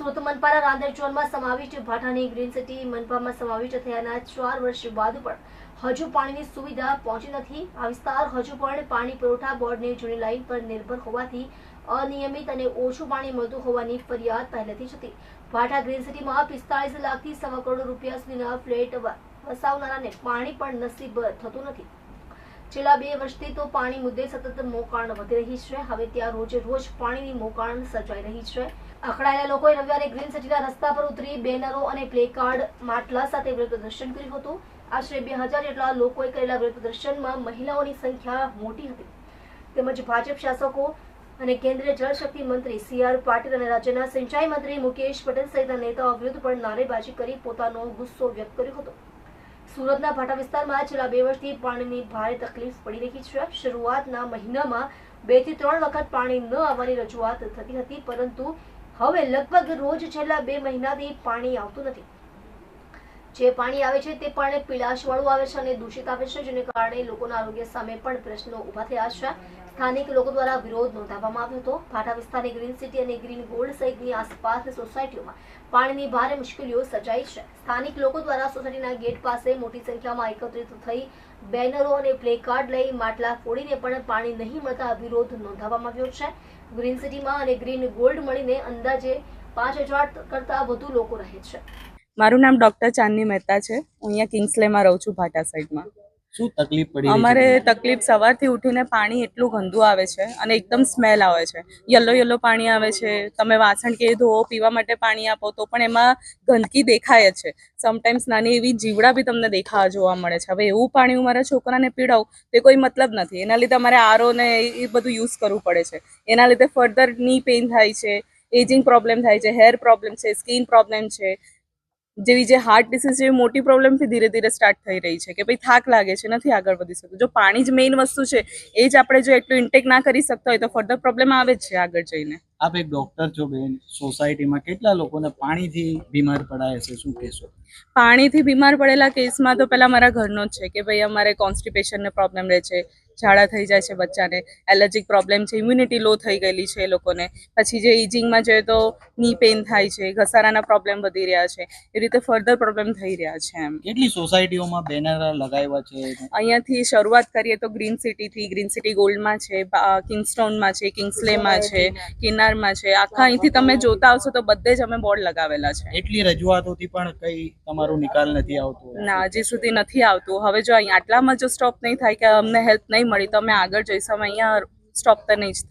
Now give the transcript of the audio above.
સુરત મનપાના રાંદેર ઝોનમાં સમાવિષ્ટ ભાટાની green city મનપામાં સમાવિષ્ટ થયાના ચાર વર્ષ બાદ પણ હજુ પાણીની સુવિધા પહોંચી નથી. આ વિસ્તાર હજુ પણ પાણી પુરવઠા બોર્ડની જૂની લાઇન પર નિર્ભર હોવાથી અનિયમિત અને ઓછું પાણી મળતું હોવાની ફરિયાદ પહેલેથી જ હતી. ભાટા ગ્રીન સિટીમાં પિસ્તાળીસ લાખથી સવા કરોડ રૂપિયા સુધીના ફ્લેટ વસાવનારાને પાણી પણ નસીબ થતું નથી. છેલ્લા બે વર્ષથી તો પાણી મુદ્દે સતત મોકાણ વધી રહી છે. હવે ત્યાં રોજે રોજ પાણીની મોકાણ સર્જાઈ રહી છે. અખડાયેલા લોકોએ રવિવારે ગ્રીન સિટીના રસ્તા પર ઉતરી બેનરો અને પ્લેકાર્ડ માટલા સાથે વિરોધ પ્રદર્શન કર્યું હતું. આશરે બે હજાર જેટલા લોકોએ કરેલા વિરોધ પ્રદર્શનમાં મહિલાઓની સંખ્યા મોટી હતી. તેમજ ભાજપ શાસકો અને કેન્દ્રીય જળશક્તિ મંત્રી સી આર પાટીલ અને રાજ્યના સિંચાઈ મંત્રી મુકેશ પટેલ સહિતના નેતાઓ વિરુદ્ધ પણ નારેબાજી કરી પોતાનો ગુસ્સો વ્યક્ત કર્યો હતો. સુરતના ભાટા વિસ્તારમાં છેલ્લા બે વર્ષથી પાણીની ભારે તકલીફ પડી રહી છે. શરૂઆતના મહિનામાં બેથી ત્રણ વખત પાણી ન આવવાની રજૂઆત થતી હતી, પરંતુ હવે લગભગ રોજ છેલ્લા બે મહિનાથી પાણી આવતું નથી. જે પાણી આવે છે તે પાણી પીળાશવાળું આવે છે અને દૂષિત આવે છે, જેને કારણે લોકોના આરોગ્ય સામે પણ પ્રશ્નો ઊભા થયા છે. સ્થાનિક લોકો દ્વારા વિરોધ નોંધાવવામાં આવ્યો હતો. ભાટા વિસ્તારની ગ્રીન સિટી અને ગ્રીન ગોલ્ડ સહિતની આસપાસની સોસાયટીઓમાં પાણીની ભારે મુશ્કેલીઓ સર્જાઈ છે. સ્થાનિક લોકો દ્વારા સોસાયટીના ગેટ પાસે મોટી સંખ્યામાં એકત્રિત થઈ બેનરો અને પ્લેકાર્ડ લઈ માટલા ફોડીને પણ પાણી નહીં મળતા વિરોધ નોંધાવવામાં આવ્યો છે. ગ્રીન સિટીમાં અને ગ્રીન ગોલ્ડ મળીને અંદાજે પાંચ હજાર કરતા વધુ લોકો રહે છે. મારું નામ ડોક્ટર ચાંદની મહેતા છે. હું અહીંયા કિંગ્સલેમાં રહું છું ભાટા સાઈડમાં. શું તકલીફ પડી અમારે તકલીફ સવારથી ઉઠીને પાણી એટલું ગંદુ આવે છે અને એકદમ સ્મેલ આવે છે. યલો યલો પાણી આવે છે. તમે વાસણ કે ધોવો પીવા માટે પાણી આપો તો પણ એમાં ગંદકી દેખાય જ છે. સમટાઈમ્સ નાની એવી જીવડા બી તમને દેખાવા જોવા મળે છે. હવે એવું પાણી હું મારા છોકરાને પીડાવું તે કોઈ મતલબ નથી. એના લીધે અમારે આરો ને એ બધું યુઝ કરવું પડે છે. એના લીધે ફર્ધરની પેઇન થાય છે એજિંગ પ્રોબ્લેમ થાય છે હેર પ્રોબ્લેમ છે સ્કિન પ્રોબ્લેમ છે. જેવી જે હાર્ટ ડિસીઝ જેવી મોટી પ્રોબ્લેમથી ધીરે ધીરે સ્ટાર્ટ થઈ રહી છે કે ભાઈ થાક લાગે છે નથી આગળ વધી શકતું. જો પાણી જ મેઇન વસ્તુ છે એ જ આપણે જો એટલું ઇન્ટેક ના કરી શકતા હોય તો ફર્ધર પ્રોબ્લેમ આવે જ છે આગળ જઈને. આપ એક ડોક્ટર છો બેન સોસાયટીમાં કેટલા લોકોને પાણીથી બીમાર પડાય છે શું કહેશો? પાણીથી બીમાર પડેલા કેસમાં તો પહેલા મારા ઘરનો જ છે કે ભાઈ અમારે કોન્સ્ટિપેશનનો પ્રોબ્લેમ રહે છે ઝાડા થઈ જાય છે બચ્ચાને એલર્જીક પ્રોબ્લેમ છે ઇમ્યુનિટી લો થઈ ગયેલી છે એ લોકોને. પછી જે ઇજિંગમાં જોઈએ તો ની પેઇન થાય છે ઘસારાના પ્રોબ્લેમ વધી રહ્યા છે એ રીતે ફર્ધર પ્રોબ્લેમ થઈ રહ્યા છે એમ. કેટલી સોસાયટીઓમાં બેનર લગાવ્યા છે? અહીંયાથી શરૂઆત કરીએ તો ગ્રીન સિટીથી ગ્રીન સિટી ગોલ્ડમાં છે કિંગસ્ટોનમાં છે કિંગ્સલેમાં છે કિનારમાં છે આખા અહીંથી તમે જોતા આવશો તો બધે જ અમે બોર્ડ લગાવેલા છે. એટલી રજૂઆતોથી પણ કઈ તમારો નિકાલ નથી આવતો? ના હજી સુધી નથી આવતું. હવે જો અહીં આટલામાં જો સ્ટોપ નહીં થાય કે અમને હેલ્પ નહીં મળી. તો અમે આગળ જઈશું અમે અહીંયા સ્ટોપ તો નહીં જ થઈ.